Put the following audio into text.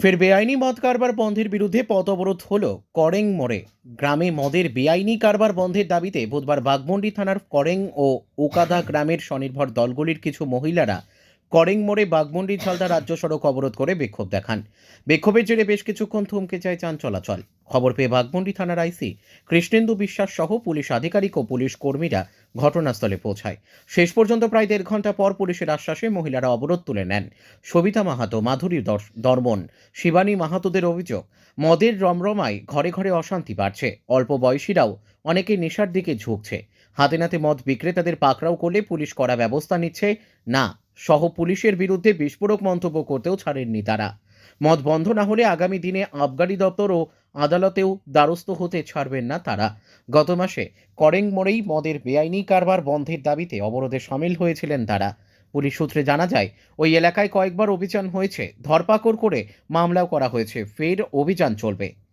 ফের বেআইনি মদ কারবার বন্ধের বিরুদ্ধে পথ অবরোধ হল করেং মোড়ে। গ্রামে মদের বেআইনি কারবার বন্ধের দাবিতে বুধবার বাগমন্ডি থানার করেং ও ওকাদা গ্রামের স্বনির্ভর দলগুলির কিছু মহিলারা করেং মোড়ে বাগমন্ডি ঝালদা রাজ্য সড়ক অবরোধ করে বিক্ষোভ দেখান। বিক্ষোভের জেরে বেশ কিছুক্ষণ থমকে যায় যান চলাচল খবর পেয়ে বাগমন্ডি থানার আইসি কৃষ্ণেন্দু বিশ্বাস সহ পুলিশ আধিকারিক ও পুলিশ কর্মীরা ঘটনাস্থলে পৌঁছায়। শেষ পর্যন্ত প্রায় দেড় ঘণ্টা পর পুলিশের আশ্বাসে মহিলারা অবরোধ তুলে নেন। সবিতা মাহাতো, মাধুরী দর- দর্মন, শিবানী মাহাতোদের অভিযোগ, মদের রমরমায় ঘরে ঘরে অশান্তি বাড়ছে। অল্প বয়সীরাও অনেকে নেশার দিকে ঝুঁকছে। হাতে নাতে মদ বিক্রেতাদের পাকড়াও করলে পুলিশ করা ব্যবস্থা নিচ্ছে। না সহ পুলিশের বিরুদ্ধে বিস্ফোরক মন্তব্য করতেও ছাড়েননি তারা। মদ বন্ধ না হলে আগামী দিনে আবগারি দপ্তর ও আদালতেও দ্বারস্থ হতে ছাড়বেন না তারা। গত মাসে করেং মোড়েই মদের বেআইনি কারবার বন্ধের দাবিতে অবরোধে সামিল হয়েছিলেন তারা। পুলিশ সূত্রে জানা যায়, ওই এলাকায় কয়েকবার অভিযান হয়েছে। ধরপাকড় করে মামলাও করা হয়েছে। ফের অভিযান চলবে।